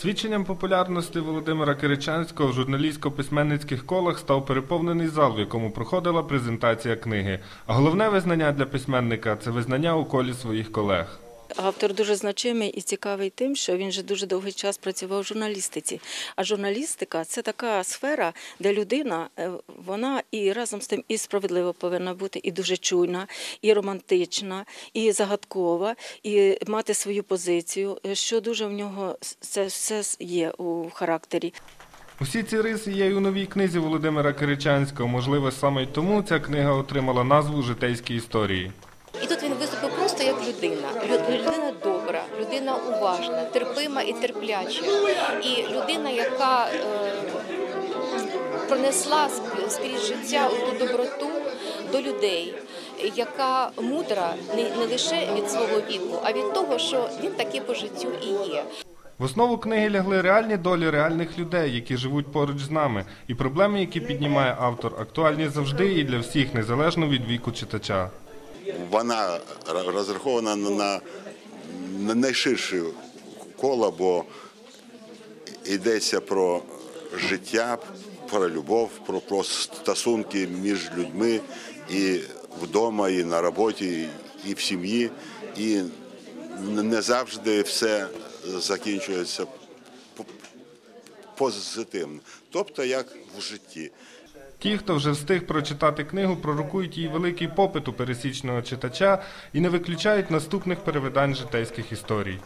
Свідченням популярності Володимира Киричанського в журналістсько-письменницьких колах став переповнений зал, в якому проходила презентація книги. А головне визнання для письменника це визнання у колі своїх колег. Автор дуже значимий і цікавий тим, що він вже дуже довгий час працював в журналістиці. А журналістика це така сфера, де людина е, вона і разом з тим і справедлива повинна бути, і дуже чуйна, і романтична, і загадкова, і мати свою позицію. е, Що дуже в нього це все є у характері. Усі ці риси є і у новій книзі Володимира Киричанського. Можливо, саме й тому ця книга отримала назву житейські історії. І тут він виступив просто як людина. Людина добра, людина уважна, терпима і терпляча. І людина, яка е, пронесла ск- скрізь життя ту доброту до людей, яка мудра не лише від свого віку, а від того, що він таки по життю і є. В основу книги лягли реальні долі реальних людей, які живуть поруч з нами, і проблеми, які піднімає автор, актуальні завжди і для всіх, незалежно від віку читача. Вона розрахована на, на, на найширше коло, бо йдеться про життя, про любов, про, про стосунки між людьми і вдома, і на роботі, і в сім'ї. І не завжди все закінчується позитивно, тобто як в житті. Ті, хто вже встиг прочитати книгу, пророкують її великий попит у пересічного читача і не виключають наступних перевидань житейських історій.